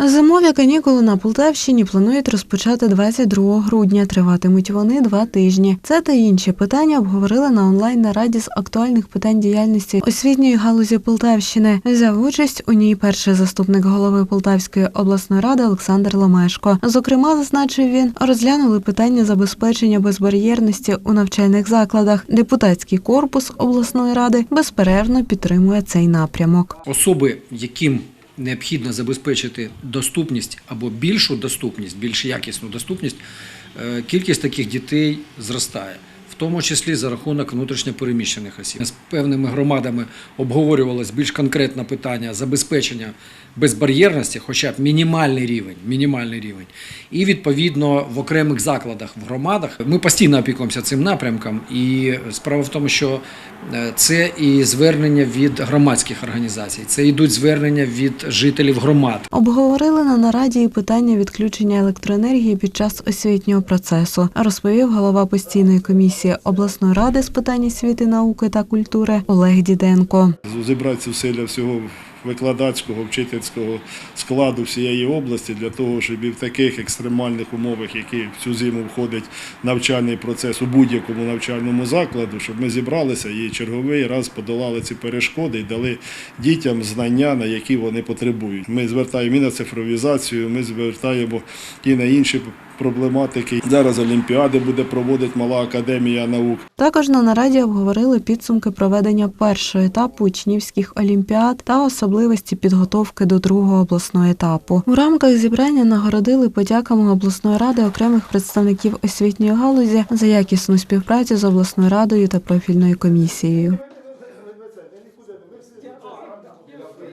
Зимові канікули на Полтавщині планують розпочати 22 грудня. Триватимуть вони два тижні. Це та інші питання обговорили на онлайн нараді з актуальних питань діяльності освітньої галузі Полтавщини. Взяв участь у ній перший заступник голови Полтавської обласної ради Олександр Ломешко. Зокрема, зазначив він, розглянули питання забезпечення безбар'єрності у навчальних закладах. Депутатський корпус обласної ради безперервно підтримує цей напрямок. Особи, яким необхідно забезпечити доступність або більшу доступність, більш якісну доступність, е, кількість таких дітей зростає. В тому числі за рахунок внутрішньопереміщених осіб. З певними громадами обговорювалось більш конкретне питання забезпечення безбар'єрності, хоча б мінімальний рівень, мінімальний рівень. І відповідно в окремих закладах в громадах ми постійно опікуємося цим напрямком. І справа в тому, що е, це і звернення від громадських організацій, це йдуть звернення від жителів громад. Обговорили на нараді і питання відключення електроенергії під час освітнього процесу, розповів голова постійної комісії обласної ради з питань освіти, науки та культури Олег Діденко. зібрати зусилля всього викладацького, вчительського складу всієї області для того, щоб і в таких екстремальних умовах, які в цю зиму входить навчальний процес у будь-якому навчальному закладу, щоб ми зібралися і черговий раз подолали ці перешкоди і дали дітям знання, на які вони потребують. Ми звертаємо і на цифровізацію, ми звертаємо і на інші проблематики. Зараз Олімпіади буде проводити мала академія наук. Також на нараді обговорили підсумки проведення першого етапу учнівських олімпіад та особливості підготовки до другого обласного етапу. У рамках зібрання нагородили подяками обласної ради окремих представників освітньої галузі за якісну співпрацю з обласною радою та профільною комісією.